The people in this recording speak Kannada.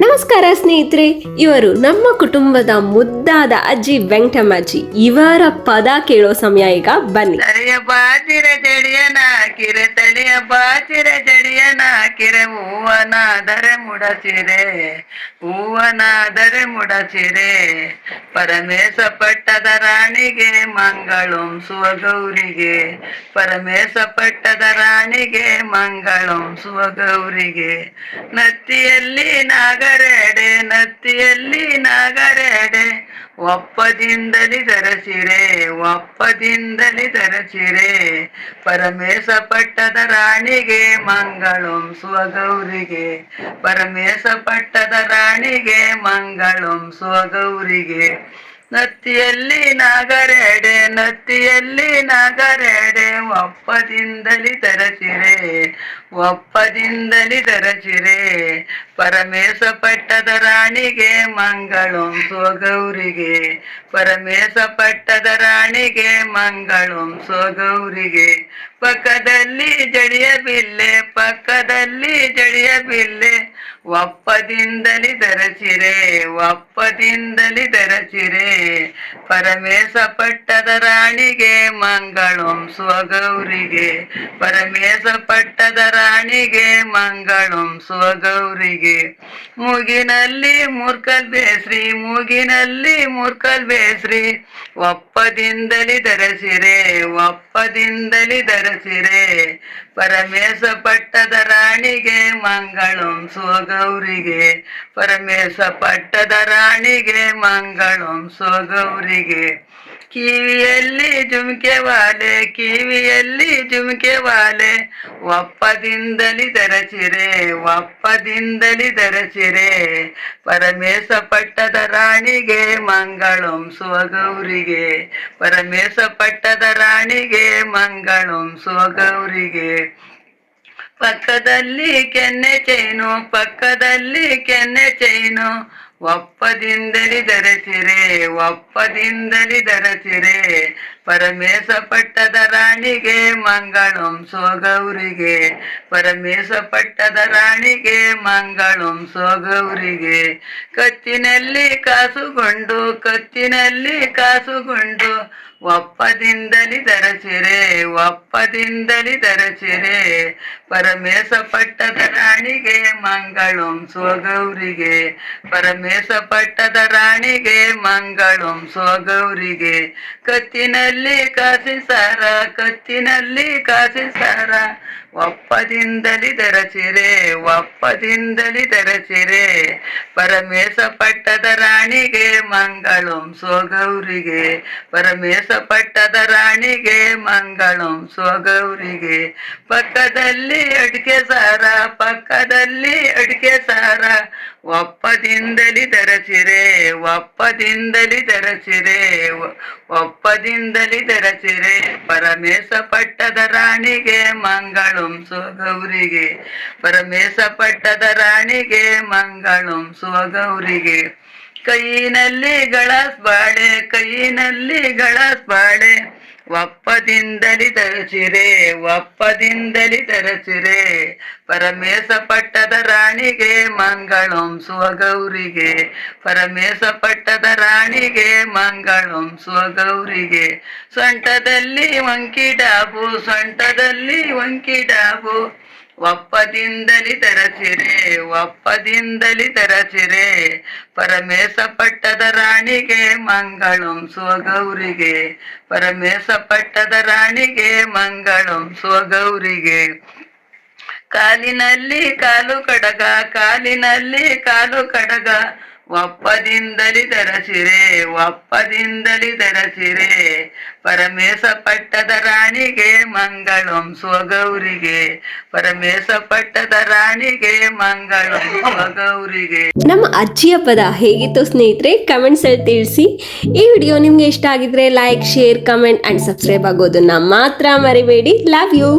ನಮಸ್ಕಾರ ಸ್ನೇಹಿತರೆ ಇವರು ನಮ್ಮ ಕುಟುಂಬದ ಮುದ್ದಾದ ಅಜ್ಜಿ ವೆಂಕಟಮ್ಮಜ್ಜಿ ಇವರ ಪದ ಕೇಳೋ ಸಮಯ ಈಗ ಬನ್ನಿ. ತಲೆಯ ಬಾಚಿರ ಜಡಿಯ ನಾಕಿರೆ ಹೂವನಾದರೆ ಮುಡಸಿರೆ ಹೂವನಾದರೆ ಮುಡಸಿರೆ ಪರಮೇಶ ಪಟ್ಟದ ರಾಣಿಗೆ ಮಂಗಳಂ ಸುವಗೌರಿಗೆ. ಪರಮೇಶ ಪಟ್ಟದ ರಾಣಿಗೆ ಮಂಗಳಂ ಸುವಗೌರಿಗೆ. ನತ್ತಿಯಲ್ಲಿ ನಾಗರೆಡೆ ನತ್ತಿಯಲ್ಲಿ ನಾಗರೆಡೆ. ಒಪ್ಪದಿಂದಲಿ ಧರಸಿರೆ ಒಪ್ಪದಿಂದಲಿ ಧರಸಿರೆ ಪರಮೇಶ ಪಟ್ಟದ ರಾಣಿಗೆ ಮಂಗಳಂ ಸ್ವಗೌರಿಗೆ. ಪರಮೇಶ ಪಟ್ಟದ ರಾಣಿಗೆ ಮಂಗಳಂ ಸ್ವಗೌರಿಗೆ. ನತ್ತಿಯಲ್ಲಿ ನಾಗರೆಡೆ ನತ್ತಿಯಲ್ಲಿ ನಾಗರೆಡೆ. ಒಪ್ಪದಿಂದಲಿ ತರಚಿರೆ ಒಪ್ಪದಿಂದಲಿ ತರಚಿರೆ ಪರಮೇಶ ಪಟ್ಟದ ರಾಣಿಗೆ ಮಂಗಳಂ ಸ್ವಗೌರಿಗೆ. ಪರಮೇಶ ಪಟ್ಟದ ರಾಣಿಗೆ ಮಂಗಳಂ ಸ್ವಗೌರಿಗೆ. ಪಕ್ಕದಲ್ಲಿ ಜಡಿಯ ಬಿಲ್ಲೆ, ಪಕ್ಕದಲ್ಲಿ ಜಡಿಯ ಬಿಲ್ಲೆ. ಒಪ್ಪದಿಂದಲಿ ಧರಚಿರೆ ಒಪ್ಪದಿಂದಲಿ ಧರಚಿರೆ ಪರಮೇಶ ಪಟ್ಟದ ರಾಣಿಗೆ ಮಂಗಳಂ ಸ್ವಗೌರಿಗೆ. ಪರಮೇಶ ಪಟ್ಟದ ರಾಣಿಗೆ ಮಂಗಳಂ ಸ್ವಗೌರಿಗೆ. ಮೂಗಿನಲ್ಲಿ ಮೂರ್ಕಲ್ ಬೇಸ್ರಿ ಮೂಗಿನಲ್ಲಿ ಮೂರ್ಕಲ್ ಬೇಸ್ರಿ ಒಪ್ಪದಿಂದಲಿ ಧರಸಿರೆ ಒಪ್ಪದಿಂದಲಿ ಧರಸಿರೆ. ಪರಮೇಶ ಪಟ್ಟದ ರಾಣಿಗೆ ಮಂಗಳಂ ಸೋಗೌರಿಗೆ ಪರಮೇಶ ಪಟ್ಟದ ರಾಣಿಗೆ ಮಂಗಳಂ ಸ್ವಗೌರಿಗೆ. ಕಿವಿಯಲ್ಲಿ ಜುಮ್ಕೆ ವಾಲೆ, ಕಿವಿಯಲ್ಲಿ ಜುಮ್ಕೆ ವಾಲೆ. ಒಪ್ಪದಿಂದಲಿ ದರಚಿರೆ ಒಪ್ಪದಿಂದಲಿ ದರಚಿರೆ. ಪರಮೇಶ ಪಟ್ಟದ ರಾಣಿಗೆ ಮಂಗಳಂ ಸ್ವಗೌರಿಗೆ. ಪರಮೇಶ ಪಟ್ಟದ ರಾಣಿಗೆ ಮಂಗಳಂ ಸ್ವಗೌರಿಗೆ. ಪಕ್ಕದಲ್ಲಿ ಕೆನ್ನೆ ಚೈನು, ಪಕ್ಕದಲ್ಲಿ ಕೆನ್ನೆ ಚೈನು. ಒಪ್ಪದಿಂದಲಿ ಧರಸಿರೆ ಒಪ್ಪದಿಂದಲಿ ಧರಸಿರೆ. ಪರಮೇಶ ಪಟ್ಟದ ರಾಣಿಗೆ ಮಂಗಳಂ ಸೋಗೌರಿಗೆ. ಪರಮೇಶ ಪಟ್ಟದ ರಾಣಿಗೆ ಮಂಗಳಂ ಸೋಗೌರಿಗೆ. ಕತ್ತಿನಲ್ಲಿ ಕಾಸುಗೊಂಡು ಕತ್ತಿನಲ್ಲಿ ಕಾಸುಗೊಂಡು ಒಪ್ಪದಿಂದಲಿ ದರಚಿರೆ ಒಪ್ಪದಿಂದಲಿ ದರಚಿರೆ ಪರಮೇಶ ಪಟ್ಟದ ರಾಣಿಗೆ ಮಂಗಳಂ ಸ್ವಗೌರಿಗೆ. ಪರಮೇಶ ಪಟ್ಟದ ರಾಣಿಗೆ ಮಂಗಳಂ ಸ್ವಗೌರಿಗೆ. ಕತ್ತಿನಲ್ಲಿ ಕಾಸಿ ಸಾರ, ಕತ್ತಿನಲ್ಲಿ ಕಾಸಿ ಸಾರ. ಒಪ್ಪದಿಂದಲಿ ಧರಸಿರೆ ಒಪ್ಪದಿಂದಲಿ ಧರಸಿರೆ ಪರಮೇಶ ಪಟ್ಟದ ರಾಣಿಗೆ ಮಂಗಳಂ ಸ್ವಗೌರಿಗೆ. ಪರಮೇಶ ಪಟ್ಟದ ರಾಣಿಗೆ ಮಂಗಳಂ ಸ್ವಗೌರಿಗೆ. ಪಕ್ಕದಲ್ಲಿ ಅಡಿಕೆ ಸಾರ, ಪಕ್ಕದಲ್ಲಿ ಅಡಿಕೆ ಸಾರ. ಒಪ್ಪದಿಂದಲಿ ಧರಸಿರೆ ಒಪ್ಪದಿಂದಲಿ ಧರಸಿರೆ ಒಪ್ಪದಿಂದಲಿ ಧರಸಿರೆ. ಪರಮೇಶ ಪಟ್ಟದ ರಾಣಿಗೆ ಮಂಗಳಂ ಸ್ವಗೌರಿಗೆ. ಪರಮೇಶ ಪಟ್ಟದ ರಾಣಿಗೆ ಮಂಗಳಂ ಸ್ವಗೌರಿಗೆ. ಕೈನಲ್ಲಿ ಗಳಸ್ ಬಾಳೆ ಕೈನಲ್ಲಿ ಗಳಸ್ ಬಾಳೆ ಒಪ್ಪದಿಂದಲಿ ಧರಸಿರೆ ಒಪ್ಪದಿಂದಲಿ ಧರಸಿರೆ ಪರಮೇಶ ಪಟ್ಟದ ರಾಣಿಗೆ ಮಂಗಳಂ ಸ್ವಗೌರಿಗೆ. ಪರಮೇಶ ಪಟ್ಟದ ರಾಣಿಗೆ ಮಂಗಳಂ ಸ್ವಗೌರಿಗೆ. ಸೊಂಟದಲ್ಲಿ ಡಾಬು ಸೊಂಟದಲ್ಲಿ ಡಾಬು ಒಪ್ಪದಿಂದಲಿ ತರಸಿರೆ ಒಪ್ಪದಿಂದಲಿ ತರಸಿರೆ. ಪರಮೇಶ ಪಟ್ಟದ ರಾಣಿಗೆ ಮಂಗಳಂ ಸ್ವಗೌರಿಗೆ. ಪರಮೇಶ ಪಟ್ಟದ ರಾಣಿಗೆ ಮಂಗಳಂ ಸ್ವಗೌರಿಗೆ. ಕಾಲಿನಲ್ಲಿ ಕಾಲು ಕಡಗ, ಕಾಲಿನಲ್ಲಿ ಕಾಲು ಕಡಗ. ಒಪ್ಪದಿಂದಲಿ ಧರಸಿರೆ ಒಪ್ಪದಿಂದಲಿ ಧರಸಿರೆ ಪರಮೇಶ ಪಟ್ಟದ ರಾಣಿಗೆ ಮಂಗಳಂ ಸ್ವಗೌರಿಗೆ. ಪರಮೇಶ ಪಟ್ಟದ ರಾಣಿಗೆ ಮಂಗಳಂ ಸ್ವಗೌರಿಗೆ. ನಮ್ಮ ಅಜ್ಜಿಯ ಪದ ಹೇಗಿತ್ತು ಸ್ನೇಹಿತರೆ ಕಮೆಂಟ್ಸ್ ಅಲ್ಲಿ ತಿಳಿಸಿ. ಈ ವಿಡಿಯೋ ನಿಮ್ಗೆ ಇಷ್ಟ ಆಗಿದ್ರೆ like share comment and subscribe ಆಗೋದನ್ನ ಮಾತ್ರ ಮರಿಬೇಡಿ. Love you